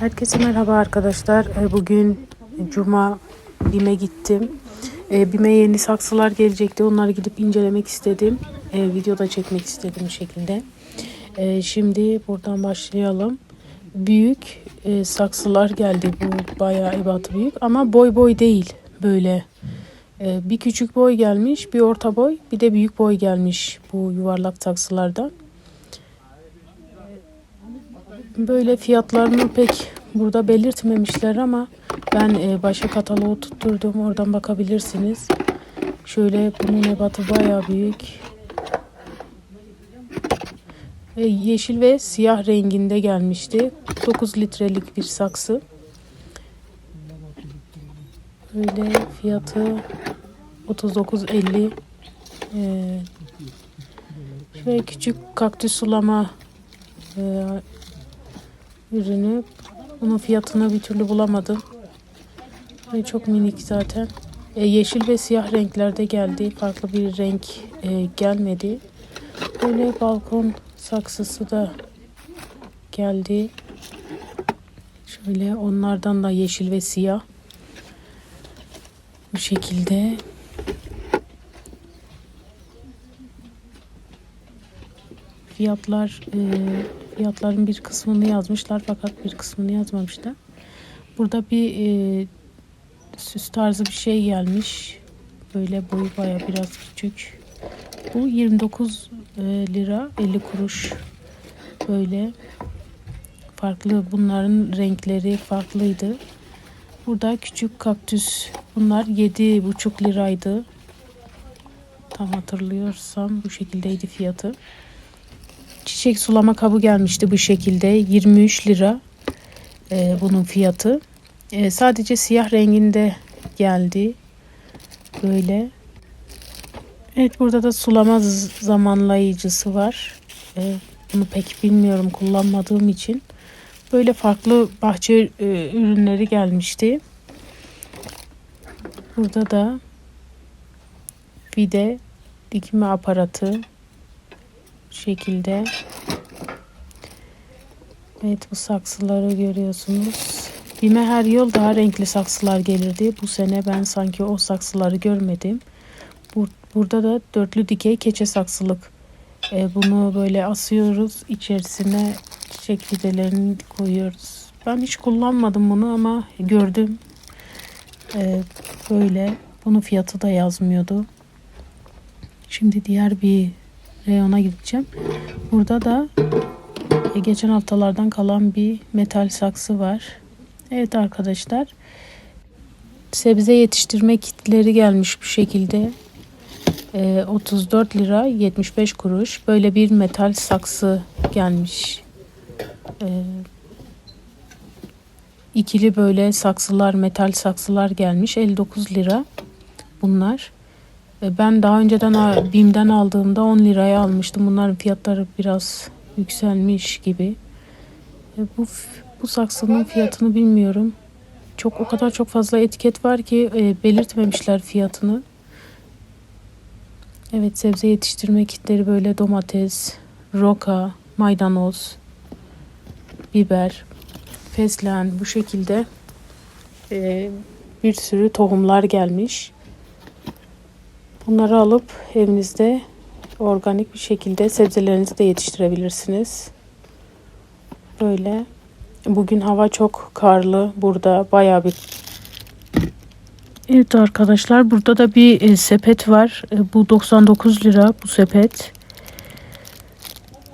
Herkese merhaba arkadaşlar. Ee, Bugün Cuma BİM'e gittim. Ee, BİM'e yeni saksılar gelecekti. Onları gidip incelemek istedim. Ee, Videoda çekmek istedim bu şekilde. Şimdi buradan başlayalım. Büyük e, saksılar geldi. Bu bayağı ebatı büyük ama boy boy değil. Böyle bir küçük boy gelmiş, bir orta boy, bir de büyük boy gelmiş bu yuvarlak saksılardan. Böyle fiyatlarını pek burada belirtmemişler ama ben e, başka kataloğu tutturdum. Oradan bakabilirsiniz. Şöyle bunun ebatı bayağı büyük. E, yeşil ve siyah renginde gelmişti. 9 litrelik bir saksı. Böyle fiyatı 39.50 e, ve küçük kaktüs sulama e, ürünü. Bunun fiyatını bir türlü bulamadım. Ve çok minik zaten. E, yeşil ve siyah renklerde geldi. Farklı bir renk e, gelmedi. Böyle balkon saksısı da geldi. Şöyle onlardan da yeşil ve siyah. Bu şekilde. Fiyatlar e, fiyatların bir kısmını yazmışlar fakat bir kısmını yazmamışlar. Burada bir e, süs tarzı bir şey gelmiş. Böyle boyu baya biraz küçük. Bu 29 e, lira 50 kuruş. Böyle farklı bunların renkleri farklıydı. Burada küçük kaktüs. Bunlar 7,5 liraydı. Tam hatırlıyorsam bu şekildeydi fiyatı. Çiçek sulama kabı gelmişti bu şekilde. 23 lira e, bunun fiyatı. E, sadece siyah renginde geldi. Böyle. Evet burada da sulama zamanlayıcısı var. E, bunu pek bilmiyorum kullanmadığım için. Böyle farklı bahçe e, ürünleri gelmişti. Burada da vide dikme aparatı bu şekilde. Evet bu saksıları görüyorsunuz. Bime her yıl daha renkli saksılar gelirdi. Bu sene ben sanki o saksıları görmedim. Bur- burada da dörtlü dikey keçe saksılık. E, bunu böyle asıyoruz. içerisine çiçek fidelerini koyuyoruz. Ben hiç kullanmadım bunu ama gördüm. E, böyle. Bunun fiyatı da yazmıyordu. Şimdi diğer bir reyona gideceğim. Burada da e, geçen haftalardan kalan bir metal saksı var. Evet arkadaşlar. Sebze yetiştirme kitleri gelmiş bu şekilde. E, 34 lira 75 kuruş. Böyle bir metal saksı gelmiş. E, ikili böyle saksılar, metal saksılar gelmiş. 59 lira bunlar. E, Ben daha önceden BİM'den aldığımda 10 liraya almıştım. Bunların fiyatları biraz yükselmiş gibi. E, Bu bu saksının fiyatını bilmiyorum. Çok o kadar çok fazla etiket var ki e, belirtmemişler fiyatını. Evet sebze yetiştirme kitleri böyle domates, roka, maydanoz, biber, fesleğen bu şekilde e, bir sürü tohumlar gelmiş. Bunları alıp evinizde organik bir şekilde sebzelerinizi de yetiştirebilirsiniz. Böyle. Bugün hava çok karlı. Burada bayağı bir Evet arkadaşlar burada da bir e, sepet var. E, bu 99 lira bu sepet.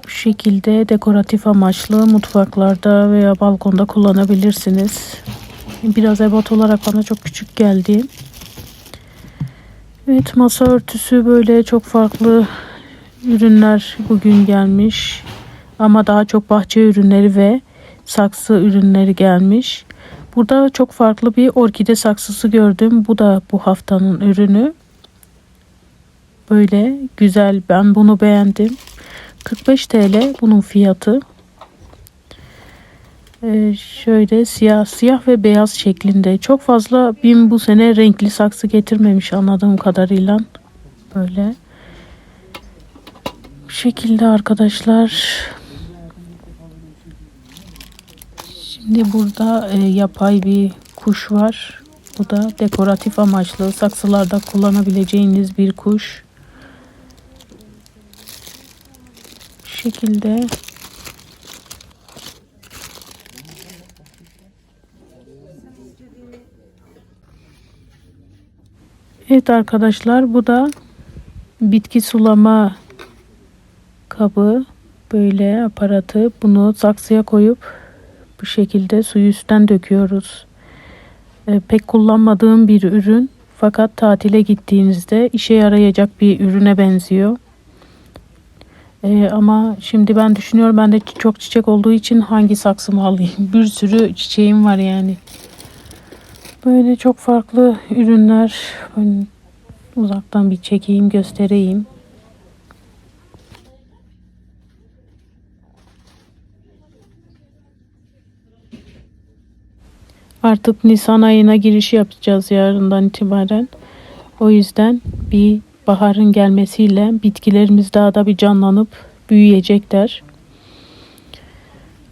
Bu şekilde dekoratif amaçlı mutfaklarda veya balkonda kullanabilirsiniz. Biraz ebat olarak bana çok küçük geldi. Evet masa örtüsü böyle çok farklı ürünler bugün gelmiş. Ama daha çok bahçe ürünleri ve saksı ürünleri gelmiş. Burada çok farklı bir orkide saksısı gördüm. Bu da bu haftanın ürünü. Böyle güzel. Ben bunu beğendim. 45 TL bunun fiyatı. Ee, şöyle siyah siyah ve beyaz şeklinde. Çok fazla BİM bu sene renkli saksı getirmemiş anladığım kadarıyla. Böyle. Bu şekilde arkadaşlar. Şimdi burada e, yapay bir kuş var. Bu da dekoratif amaçlı saksılarda kullanabileceğiniz bir kuş. Şu şekilde Evet arkadaşlar bu da bitki sulama kabı böyle aparatı bunu saksıya koyup bu şekilde suyu üstten döküyoruz. Ee, pek kullanmadığım bir ürün fakat tatile gittiğinizde işe yarayacak bir ürüne benziyor. Ee, ama şimdi ben düşünüyorum ben de çok çiçek olduğu için hangi saksımı alayım? Bir sürü çiçeğim var yani. Böyle çok farklı ürünler. Uzaktan bir çekeyim göstereyim. Artık Nisan ayına giriş yapacağız yarından itibaren. O yüzden bir baharın gelmesiyle bitkilerimiz daha da bir canlanıp büyüyecekler.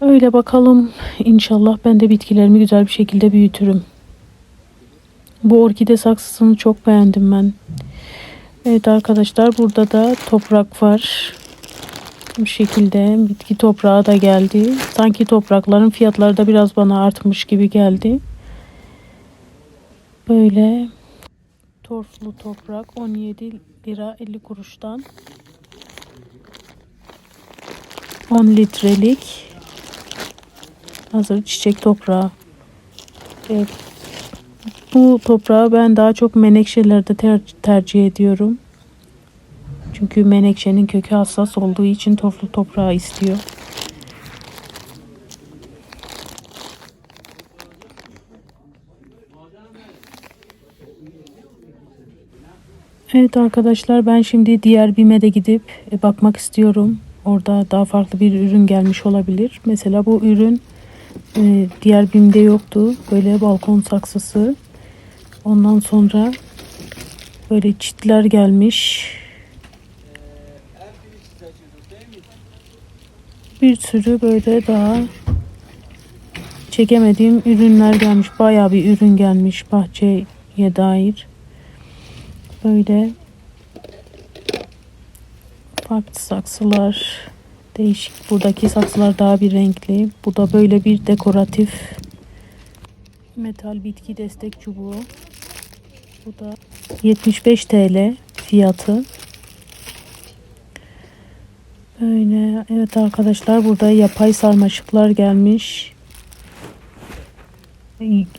Öyle bakalım. İnşallah ben de bitkilerimi güzel bir şekilde büyütürüm. Bu orkide saksısını çok beğendim ben. Evet arkadaşlar burada da toprak var. Bu şekilde bitki toprağı da geldi. Sanki toprakların fiyatları da biraz bana artmış gibi geldi. Böyle torflu toprak 17 lira 50 kuruştan 10 litrelik hazır çiçek toprağı. Evet. Bu toprağı ben daha çok menekşelerde ter- tercih ediyorum. Çünkü menekşenin kökü hassas olduğu için torflu toprağı istiyor. Evet arkadaşlar ben şimdi diğer BİM'e de gidip e, bakmak istiyorum. Orada daha farklı bir ürün gelmiş olabilir. Mesela bu ürün e, diğer BİM'de yoktu. Böyle balkon saksısı. Ondan sonra böyle çitler gelmiş. Bir sürü böyle daha çekemediğim ürünler gelmiş. Bayağı bir ürün gelmiş bahçeye dair. Böyle farklı saksılar değişik. Buradaki saksılar daha bir renkli. Bu da böyle bir dekoratif metal bitki destek çubuğu. Bu da 75 TL fiyatı. Böyle evet arkadaşlar burada yapay sarmaşıklar gelmiş.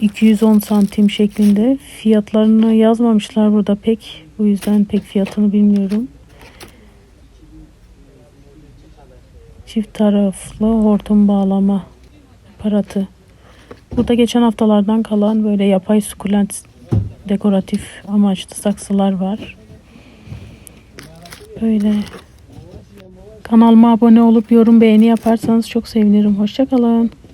210 santim şeklinde fiyatlarını yazmamışlar burada pek bu yüzden pek fiyatını bilmiyorum. Çift taraflı hortum bağlama aparatı. Burada geçen haftalardan kalan böyle yapay sukulent dekoratif amaçlı saksılar var. Böyle kanalıma abone olup yorum beğeni yaparsanız çok sevinirim. Hoşçakalın.